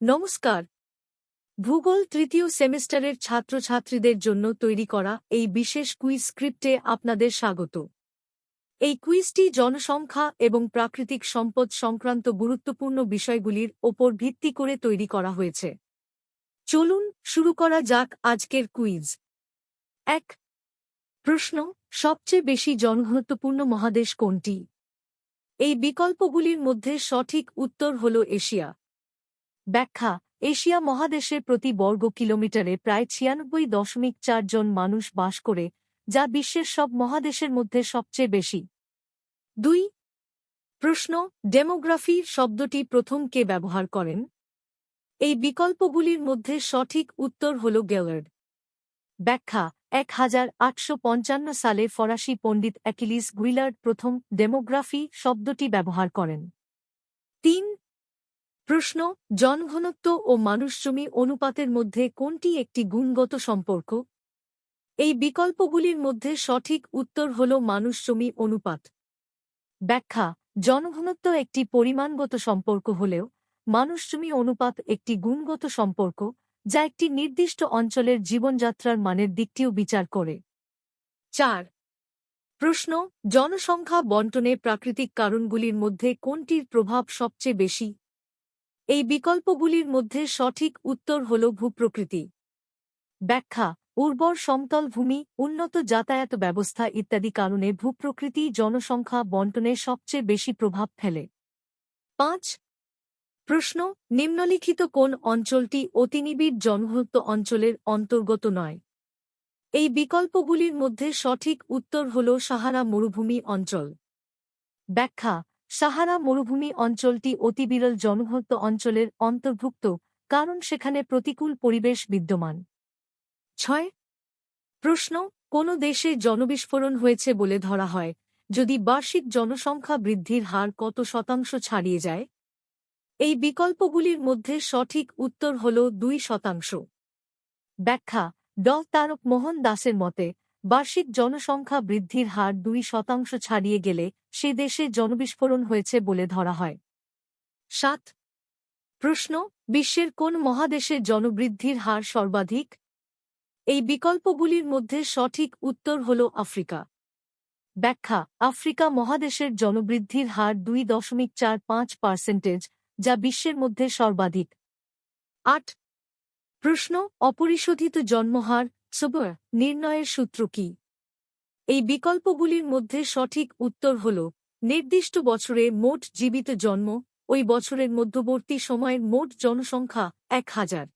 নমস্কার। ভূগোল তৃতীয় সেমিস্টারের ছাত্রছাত্রীদের জন্য তৈরি করা এই বিশেষ কুইজ স্ক্রিপ্টে আপনাদের স্বাগত। এই কুইজটি জনসংখ্যা এবং প্রাকৃতিক সম্পদ সংক্রান্ত গুরুত্বপূর্ণ বিষয়গুলির ওপর ভিত্তি করে তৈরি করা হয়েছে। চলুন শুরু করা যাক আজকের কুইজ। এক, প্রশ্ন, সবচেয়ে বেশি জনঘনত্বপূর্ণ মহাদেশ কোনটি? এই বিকল্পগুলির মধ্যে সঠিক উত্তর হল এশিয়া। ব্যাখ্যা, এশিয়া মহাদেশের প্রতি বর্গ কিলোমিটারে প্রায় ছিয়ানব্বই দশমিক চার জন মানুষ বাস করে, যা বিশ্বের সব মহাদেশের মধ্যে সবচেয়ে বেশি। দুই, প্রশ্ন ডেমোগ্রাফি শব্দটি প্রথম কে ব্যবহার করেন? এই বিকল্পগুলির মধ্যে সঠিক উত্তর হল গেলার্ড। ব্যাখ্যা, এক হাজার আটশো পঞ্চান্ন সালে ফরাসি পণ্ডিত অ্যাকিলিস গুইলার্ড প্রথম ডেমোগ্রাফি শব্দটি ব্যবহার করেন। তিন প্রশ্ন, জনঘনত্ব ও মানুষজমি অনুপাতের মধ্যে কোনটি একটি গুণগত সম্পর্ক? এই বিকল্পগুলির মধ্যে সঠিক উত্তর হল মানুষজমি অনুপাত। ব্যাখ্যা, জনঘনত্ব একটি পরিমাণগত সম্পর্ক হলেও মানুষজমি অনুপাত একটি গুণগত সম্পর্ক, যা একটি নির্দিষ্ট অঞ্চলের জীবনযাত্রার মানের দিকটিও বিচার করে। চার, প্রশ্ন, জনসংখ্যা বন্টনে প্রাকৃতিক কারণগুলির মধ্যে কোনটির প্রভাব সবচেয়ে বেশি? এই বিকল্পগুলির মধ্যে সঠিক উত্তর হল ভূপ্রকৃতি। ব্যাখ্যা, উর্বর সমতল ভূমি, উন্নত যাতায়াত ব্যবস্থা ইত্যাদি কারণে ভূপ্রকৃতি জনসংখ্যা বন্টনে সবচেয়ে বেশি প্রভাব ফেলে। পাঁচ, প্রশ্ন, নিম্নলিখিত কোন অঞ্চলটি অতিনিবিড় জনঘনত্ব অঞ্চলের অন্তর্গত নয়? এই বিকল্পগুলির মধ্যে সঠিক উত্তর হল সাহারা মরুভূমি অঞ্চল। ব্যাখ্যা সাহারা মরুভূমি অঞ্চলটি অতি বিরল জনঘনত্ব অঞ্চলের অন্তর্ভুক্ত, কারণ সেখানে প্রতিকূল পরিবেশ বিদ্যমান। ছয়, প্রশ্ন, কোন দেশে জনবিস্ফোরণ হয়েছে বলে ধরা হয়, যদি বার্ষিক জনসংখ্যা বৃদ্ধির হার কত শতাংশ ছাড়িয়ে যায়? এই বিকল্পগুলির মধ্যে সঠিক উত্তর হল দুই শতাংশ। ব্যাখ্যা, ড. তারক মোহন দাসের মতে বার্ষিক জনসংখ্যা বৃদ্ধির হার দুই শতাংশ ছাড়িয়ে গেলে সে দেশে জনবিস্ফোরণ হয়েছে বলে ধরা হয়। সাত। প্রশ্ন, বিশ্বের কোন মহাদেশে জনবৃদ্ধির হার সর্বাধিক? এই বিকল্পগুলির মধ্যে সঠিক উত্তর হল আফ্রিকা। ব্যাখ্যা, আফ্রিকা মহাদেশের জনবৃদ্ধির হার দুই দশমিক চার পাঁচ পার্সেন্টেজ, যা বিশ্বের মধ্যে সর্বাধিক। আট। প্রশ্ন, অপরিশোধিত জন্মহার সবর নির্ণয়ের সূত্র কি? এই বিকল্পগুলির মধ্যে সঠিক উত্তর হল, নির্দিষ্ট বছরে মোট জীবিত জন্ম, ওই বছরের মধ্যবর্তী সময়ের মোট জনসংখ্যা এক হাজার।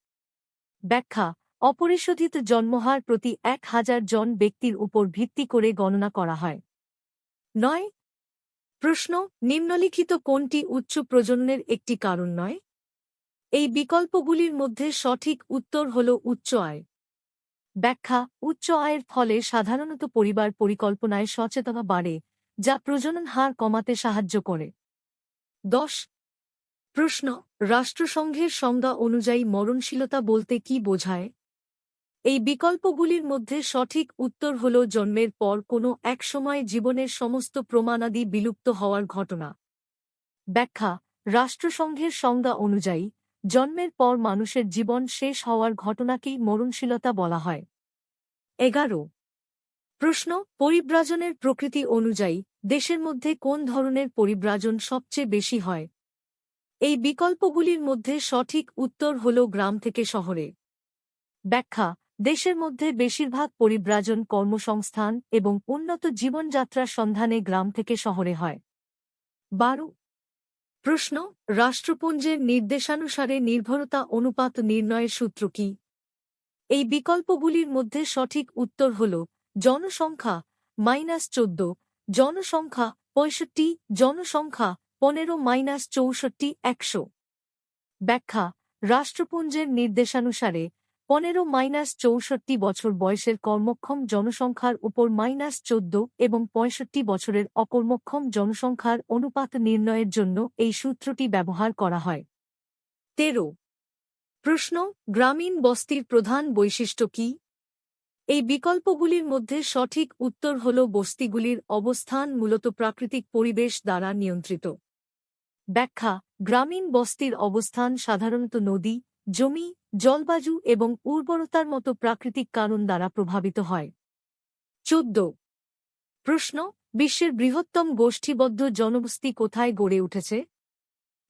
ব্যাখ্যা, অপরিশোধিত জন্মহার প্রতি এক হাজার জন ব্যক্তির উপর ভিত্তি করে গণনা করা হয়। নয়। প্রশ্ন, নিম্নলিখিত কোনটি উচ্চ প্রজননের একটি কারণ নয়? এই বিকল্পগুলির মধ্যে সঠিক উত্তর হল উচ্চ আয়। ব্যাখ্যা, উচ্চ আয়ের ফলে সাধারণত পরিবার পরিকল্পনায় সচেতনা বাড়ে, যা প্রজনন হার কমাতে সাহায্য করে। দশ, প্রশ্ন, রাষ্ট্রসংঘের সংজ্ঞা অনুযায়ী মরণশীলতা বলতে কি বোঝায়? এই বিকল্পগুলির মধ্যে সঠিক উত্তর হল জন্মের পর কোনো এক সময় জীবনের সমস্ত প্রমাণাদি বিলুপ্ত হওয়ার ঘটনা। ব্যাখ্যা, রাষ্ট্রসংঘের সংজ্ঞা অনুযায়ী জন্মের পর মানুষের জীবন শেষ হওয়ার ঘটনাকেই মরণশীলতা বলা হয়। এগারো। প্রশ্ন, পরিব্রাজনের প্রকৃতি অনুযায়ী দেশের মধ্যে কোন ধরনের পরিব্রাজন সবচেয়ে বেশি হয়? এই বিকল্পগুলির মধ্যে সঠিক উত্তর হল গ্রাম থেকে শহরে। ব্যাখ্যা, দেশের মধ্যে বেশিরভাগ পরিব্রাজন কর্মসংস্থান এবং উন্নত জীবনযাত্রার সন্ধানে গ্রাম থেকে শহরে হয়। বারো। প্রশ্ন, রাষ্ট্রপুঞ্জের নির্দেশানুসারে নির্ভরতা অনুপাত নির্ণয়ের সূত্র কি? এই বিকল্পগুলির মধ্যে সঠিক উত্তর হল, জনসংখ্যা মাইনাস চোদ্দ, জনসংখ্যা পঁয়ষট্টি, জনসংখ্যা পনেরো মাইনাস চৌষট্টি একশো। ব্যাখ্যা, রাষ্ট্রপুঞ্জের নির্দেশানুসারে পনেরো মাইনাস চৌষট্টি বছর বয়সের কর্মক্ষম জনসংখ্যার উপর মাইনাস চোদ্দ এবং পঁয়ষট্টি বছরের অকর্মক্ষম জনসংখ্যার অনুপাত নির্ণয়ের জন্য এই সূত্রটি ব্যবহার করা হয়। তেরো। প্রশ্ন, গ্রামীণ বস্তির প্রধান বৈশিষ্ট্য কি? এই বিকল্পগুলির মধ্যে সঠিক উত্তর হল বস্তিগুলির অবস্থান মূলত প্রাকৃতিক পরিবেশ দ্বারা নিয়ন্ত্রিত। ব্যাখ্যা, গ্রামীণ বস্তির অবস্থান সাধারণত নদী জমি, জলবায়ু এবং উর্বরতার মতো প্রাকৃতিক কারণ দ্বারা প্রভাবিত হয়। চোদ্দ। প্রশ্ন, বিশ্বের বৃহত্তম গোষ্ঠীবদ্ধ জনবস্তি কোথায় গড়ে উঠেছে?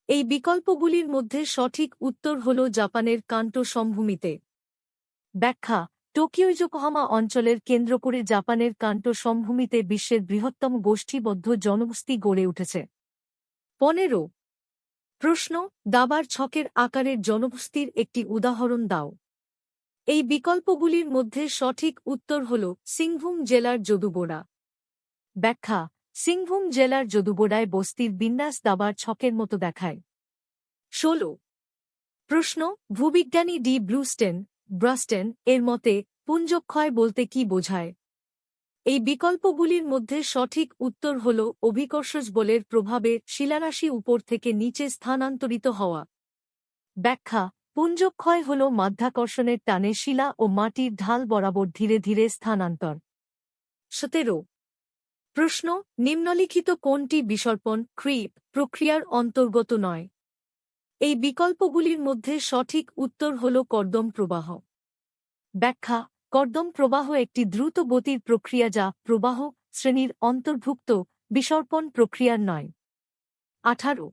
এই বিকল্পগুলির মধ্যে সঠিক উত্তর হল জাপানের কান্টো সমভূমিতে। ব্যাখ্যা, টোকিও যোকোহামা অঞ্চলের কেন্দ্র করে জাপানের কান্টো সমভূমিতে বিশ্বের বৃহত্তম গোষ্ঠীবদ্ধ জনবস্তি গড়ে উঠেছে। পনেরো। প্রশ্ন, দাবার ছকের আকারের জনবস্তির একটি উদাহরণ দাও। এই বিকল্পগুলির মধ্যে সঠিক উত্তর হল সিংভূম জেলার যদুবোড়া। ব্যাখ্যা, সিংভূম জেলার যদুবোড়ায় বস্তির বিন্যাস দাবার ছকের মতো দেখায়। ষোলো। প্রশ্ন, ভূবিজ্ঞানী ডি ব্লুস্টেন ব্রাস্টেন, এর মতে, পুঞ্জক্ষয় বলতে কি বোঝায়? এই বিকল্পগুলির মধ্যে সঠিক উত্তর হল অভিকর্ষজ বলের প্রভাবে শিলারাশি উপর থেকে নিচে স্থানান্তরিত হওয়া। ব্যাখ্যা, পুঞ্জক্ষয় হল মাধ্যাকর্ষণের টানে শিলা ও মাটির ঢাল বরাবর ধীরে ধীরে স্থানান্তর। সতেরো, প্রশ্ন, নিম্নলিখিত কোনটি বিসর্পণ, ক্রিপ, প্রক্রিয়ার অন্তর্গত নয়। এই বিকল্পগুলির মধ্যে সঠিক উত্তর হল কর্দম প্রবাহ। ব্যাখ্যা কর্দম প্রবাহ একটি দ্রুত গতির প্রক্রিয়া যা প্রবাহ শ্রেণির অন্তর্ভুক্ত বিসর্পণ প্রক্রিয়ার নয়। আঠারো।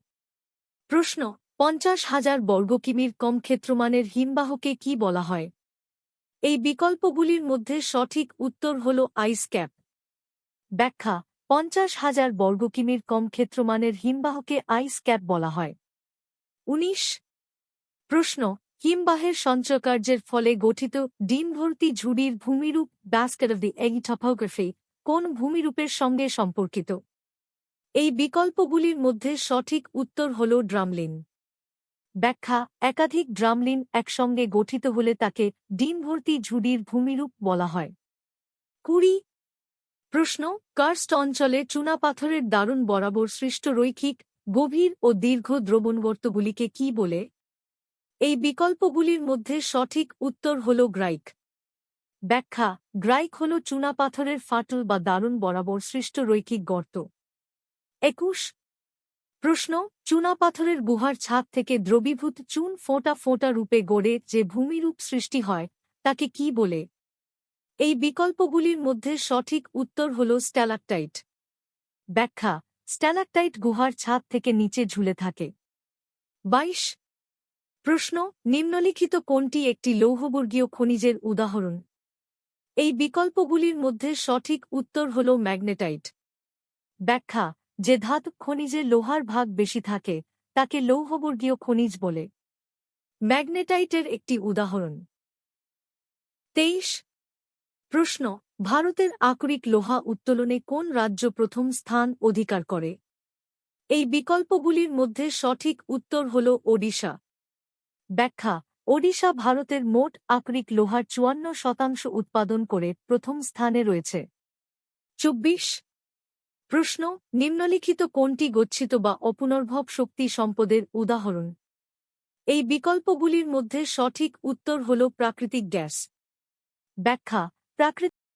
প্রশ্ন, পঞ্চাশ হাজার বর্গকিমির কম ক্ষেত্রমানের হিমবাহকে কি বলা হয়? এই বিকল্পগুলির মধ্যে সঠিক উত্তর হল আইস ক্যাপ। ব্যাখ্যা, পঞ্চাশ হাজার বর্গকিমির কম ক্ষেত্রমানের হিমবাহকে আইস ক্যাপ বলা হয়। উনিশ। প্রশ্ন হিমবাহের সঞ্চয়কার্যের ফলে গঠিত ডিমভর্তি ঝুড়ির ভূমিরূপ basket of the egg topography কোন ভূমিরূপের সঙ্গে সম্পর্কিত? এই বিকল্পগুলির মধ্যে সঠিক উত্তর হল ড্রামলিন। ব্যাখ্যা, একাধিক ড্রামলিন একসঙ্গে গঠিত হলে তাকে ডিমভর্তি ঝুড়ির ভূমিরূপ বলা হয়। কুড়ি, প্রশ্ন, কার্স্ট অঞ্চলে চুনাপাথরের দারুণ বরাবর সৃষ্ট রৈখিক, গভীর ও দীর্ঘ দ্রবণগর্তগুলিকে কি বলে? এই বিকল্পগুলির মধ্যে সঠিক উত্তর হল গ্রাইক। ব্যাখ্যা, গ্রাইক হল চুনাপাথরের ফাটল বা দারুণ বরাবর সৃষ্ট রৈখিক গর্ত। একুশ, প্রশ্ন চুনাপাথরের গুহার ছাদ থেকে দ্রবীভূত চুন ফোঁটা ফোঁটা রূপে গড়ে যে ভূমিরূপ সৃষ্টি হয়, তাকে কি বলে? এই বিকল্পগুলির মধ্যে সঠিক উত্তর হল স্ট্যালাকটাইট। ব্যাখ্যা, স্ট্যালাকটাইট গুহার ছাদ থেকে নিচে ঝুলে থাকে। বাইশ প্রশ্ন, নিম্নলিখিত কোনটি একটি লৌহবর্গীয় খনিজের উদাহরণ? এই বিকল্পগুলির মধ্যে সঠিক উত্তর হল ম্যাগনেটাইট। ব্যাখ্যা, যে ধাতু খনিজে লোহার ভাগ বেশি থাকে, তাকে লৌহবর্গীয় খনিজ বলে। ম্যাগনেটাইটের একটি উদাহরণ। তেইশ। প্রশ্ন, ভারতের আকরিক লোহা উত্তোলনে কোন রাজ্য প্রথম স্থান অধিকার করে? এই বিকল্পগুলির মধ্যে সঠিক উত্তর হল ওডিশা। ব্যাখ্যা, ওডিশা ভারতের মোট আকরিক লোহার চুয়ান্ন শতাংশ উৎপাদন করে প্রথম স্থানে রয়েছে। চব্বিশ প্রশ্ন, নিম্নলিখিত কোনটি গচ্ছিত বা অপুনর্ভব শক্তি সম্পদের উদাহরণ? এই বিকল্পগুলির মধ্যে সঠিক উত্তর হল প্রাকৃতিক গ্যাস। ব্যাখ্যা প্রাকৃতিক